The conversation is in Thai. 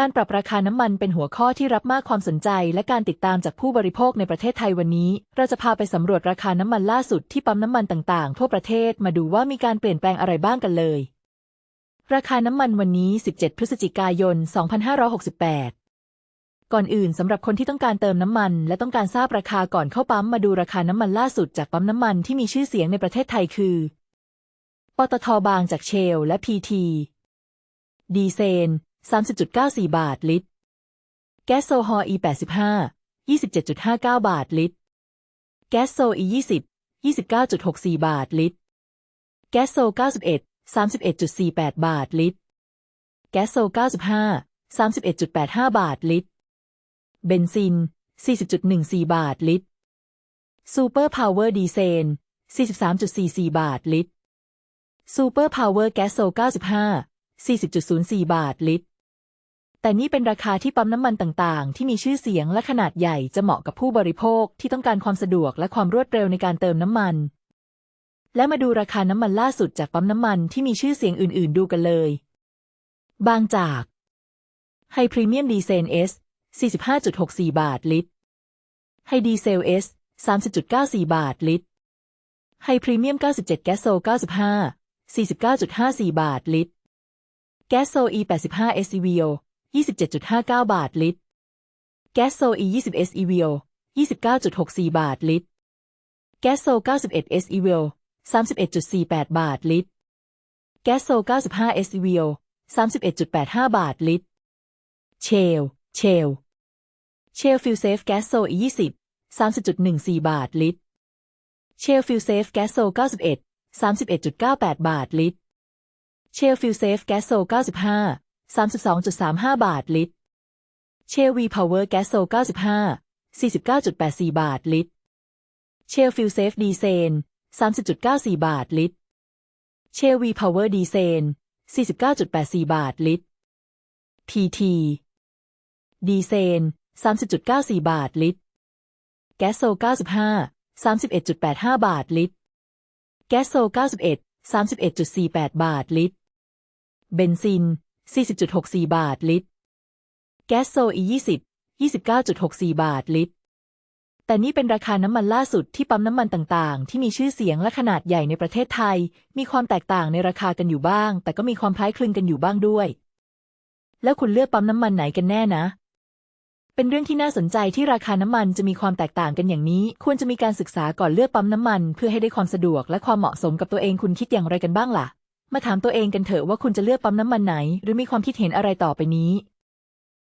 การปรับราคาน้ำมันเป็นหัวข้อที่รับมากความสนใจ และการติดตามจากผู้บริโภคในประเทศไทยวันนี้ เราจะพาไปสำรวจราคาน้ำมันล่าสุดที่ปั๊มน้ำมันต่างๆ ทั่วประเทศมาดูว่ามีการเปลี่ยนแปลงอะไรบ้างกันเลย ราคาน้ำมันวันนี้ 17 พฤศจิกายน 2568 ก่อนอื่นสำหรับคนที่ต้องการเติมน้ำมัน และต้องการทราบราคาก่อนเข้าปั๊มมาดูราคาน้ำมันล่าสุดจากปั๊มน้ำมันที่มีชื่อเสียงในประเทศไทยคือ ปตทบางจากเชล และพีทีดีเซน 30.94 บาทลิตร แก๊สโซฮอล์ E85 27.59 บาทลิตร แก๊สโซ E20 29.64 บาทลิตร แก๊สโซ 91 31.48 บาทลิตร แก๊สโซ 95 31.85 บาทลิตร เบนซิน 40.14 บาทลิตร ซูเปอร์พาวเวอร์ดีเซน 43.44 บาทลิตร ซูเปอร์พาวเวอร์แก๊สโซ 95 40.04 บาทลิตร แต่นี่เป็นราคาที่ปั๊มน้ำมันต่างๆ ที่มีชื่อเสียงและขนาดใหญ่จะเหมาะกับผู้บริโภคที่ต้องการความสะดวกและความรวดเร็วในการเติมน้ำมัน และมาดูราคาน้ำมันล่าสุดจากปั๊มน้ำมันที่มีชื่อเสียงอื่นๆ ดูกันเลย บางจากไฮพรีเมียมดีเซลเอส45.64 บาทลิตร ไฮดีเซลเอส30.94 บาทลิตร ไฮพรีเมียม 97 แก๊สโซ 95 49.54 บาทลิตร แก๊สโซ E85 SEVO 27.59 บาทลิตร แก๊สโซ E20 SEVO 29.64 บาทลิตร แก๊สโซ 91 SEVO 31.48 บาทลิตร แก๊สโซ 95 SEVO 31.85 บาทลิตร เชล เชล เชลฟิลเซฟแก๊สโซ E20 30.14 บาทลิตร เชลฟิลเซฟแก๊สโซ 91 31.98 บาทลิตร เชลฟิลเซฟแก๊สโซ 95 32.35 บาทลิตร เชลวีพาวเวอร์แก๊สโซ95 49.84 บาทลิตร เชลฟิลเซฟดีเซน 30.94 บาทลิตร เชลวีพาวเวอร์ดีเซน 49.84 บาทลิตรพีทีดีเซน 30.94 บาทลิตร แก๊สโซ95 31.85 บาทลิตร แก๊สโซ91 31.48 บาทลิตร เบนซิน 40.64 บาทลิตร แก๊สโซ E20 29.64 บาทลิตร แต่นี่เป็นราคาน้ำมันล่าสุดที่ปั๊มน้ำมันต่างๆ ที่มีชื่อเสียงและขนาดใหญ่ในประเทศไทย มีความแตกต่างในราคากันอยู่บ้าง แต่ก็มีความคล้ายคลึงกันอยู่บ้างด้วย แล้วคุณเลือกปั๊มน้ำมันไหนกันแน่นะเป็นเรื่องที่น่าสนใจที่ราคาน้ำมันจะมีความแตกต่างกันอย่างนี้ ควรจะมีการศึกษาก่อนเลือกปั๊มน้ำมัน เพื่อให้ได้ความสะดวกและความเหมาะสมกับตัวเองคุณคิดอย่างไรกันบ้างล่ะ มาถามตัวเองกันเถอะว่าคุณจะเลือกปั๊มน้ำมันไหน หรือมีความคิดเห็นอะไรต่อไปนี้